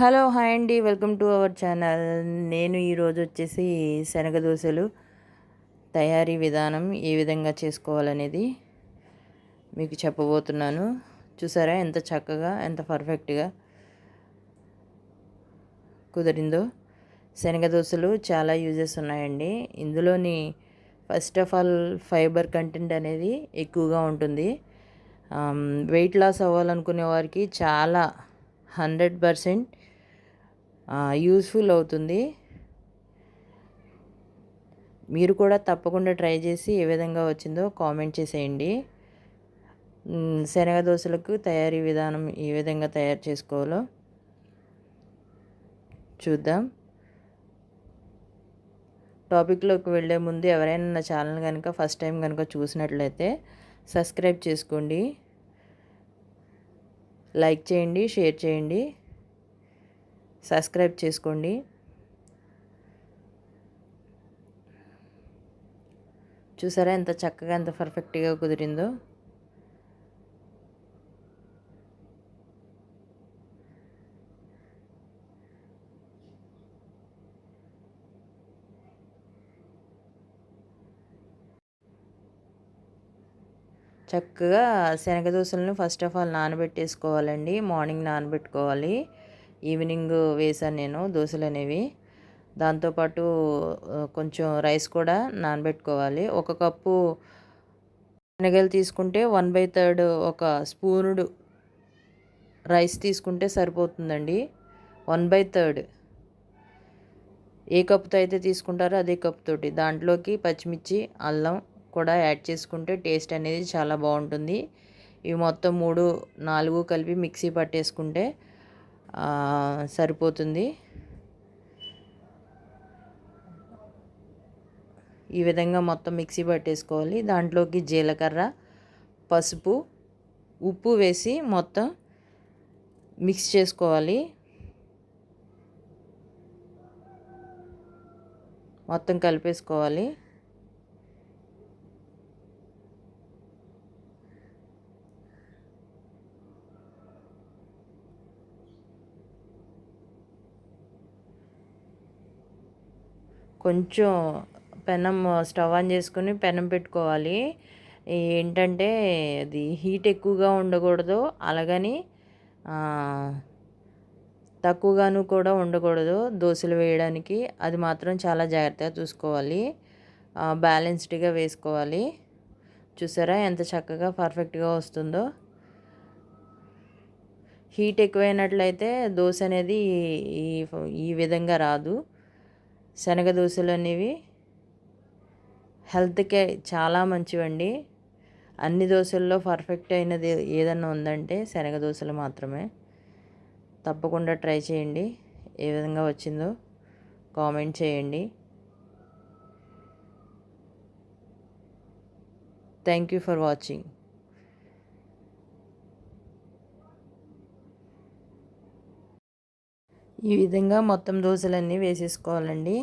Hello hi అండి. Welcome to our channel. నేను ఈరోజు వచ్చేసి శనగ దోశలు తయారీ విధానం ఏ విధంగా చేసుకోవాలనేది మీకు చెప్పబోతున్నాను. చూసారా ఎంత చక్కగా ఎంత పర్ఫెక్ట్గా కుదిరిందో. శనగ దోశలు చాలా యూజెస్ ఉన్నాయండి. ఇందులోని first of all fibre content అనేది ఎక్కువగా ఉంటుంది. వెయిట్ లాస్ అవ్వాలనుకునే వారికి చాలా హండ్రెడ్ పర్సెంట్ యూస్ఫుల్ అవుతుంది. మీరు కూడా తప్పకుండా ట్రై చేసి ఏ విధంగా వచ్చిందో కామెంట్ చేసేయండి. శనగ దోశలకు తయారీ విధానం ఏ విధంగా తయారు చేసుకోవాలో చూద్దాం. టాపిక్లోకి వెళ్ళే ముందు ఎవరైనా నా ఛానల్ కనుక ఫస్ట్ టైం కనుక చూసినట్లయితే సబ్స్క్రైబ్ చేసుకోండి. లైక్ చేయండి షేర్ చేయండి. సబ్స్క్రైబ్ చేసుకోండి. చూసారా ఎంత చక్కగా ఎంత పర్ఫెక్ట్గా కుదిరిందో? చక్కగా శనగ దోశలను ఫస్ట్ ఆఫ్ ఆల్ నానబెట్టేసుకోవాలండి. మార్నింగ్ నానబెట్టుకోవాలి. ఈవినింగ్ వేసాను నేను దోశలు అనేవి. దాంతోపాటు కొంచెం రైస్ కూడా నానబెట్టుకోవాలి. ఒక కప్పు శనగలు తీసుకుంటే వన్ బై థర్డ్ ఒక స్పూనుడు రైస్ తీసుకుంటే సరిపోతుందండి. One by third. ఏ కప్పుతో అయితే తీసుకుంటారో అదే కప్పుతోటి. దాంట్లోకి పచ్చిమిర్చి అల్లం కూడా యాడ్ చేసుకుంటే టేస్ట్ అనేది చాలా బాగుంటుంది. ఇవి మొత్తం మూడు నాలుగు కలిపి మిక్సీ పట్టేసుకుంటే సరిపోతుంది. ఈ విధంగా మొత్తం మిక్సీ పట్టేసుకోవాలి. దాంట్లోకి జీలకర్ర పసుపు ఉప్పు వేసి మొత్తం మిక్స్ చేసుకోవాలి. మొత్తం కలిపేసుకోవాలి. కొంచెం పెనం స్టవ్ ఆన్ చేసుకుని పెనం పెట్టుకోవాలి. ఏంటంటే అది హీట్ ఎక్కువగా ఉండకూడదు. అలాగని తక్కువగాను కూడా ఉండకూడదు దోశలు వేయడానికి. అది మాత్రం చాలా జాగ్రత్తగా చూసుకోవాలి. బ్యాలెన్స్డ్గా వేసుకోవాలి. చూసారా ఎంత చక్కగా పర్ఫెక్ట్గా వస్తుందో. హీట్ ఎక్కువైనట్లయితే దోశ అనేది ఈ ఈ విధంగా రాదు. శనగ దోశలు అనేవి హెల్త్కే చాలా మంచివండి. అన్ని దోశల్లో పర్ఫెక్ట్ అయినది ఏదన్నా ఉందంటే శనగ దోశలు మాత్రమే. తప్పకుండా ట్రై చేయండి. ఏ విధంగా వచ్చిందో కామెంట్ చేయండి. Thank you for watching. ఈ విధంగా మొత్తం దోశలన్నీ వేసేసుకోవాలండి.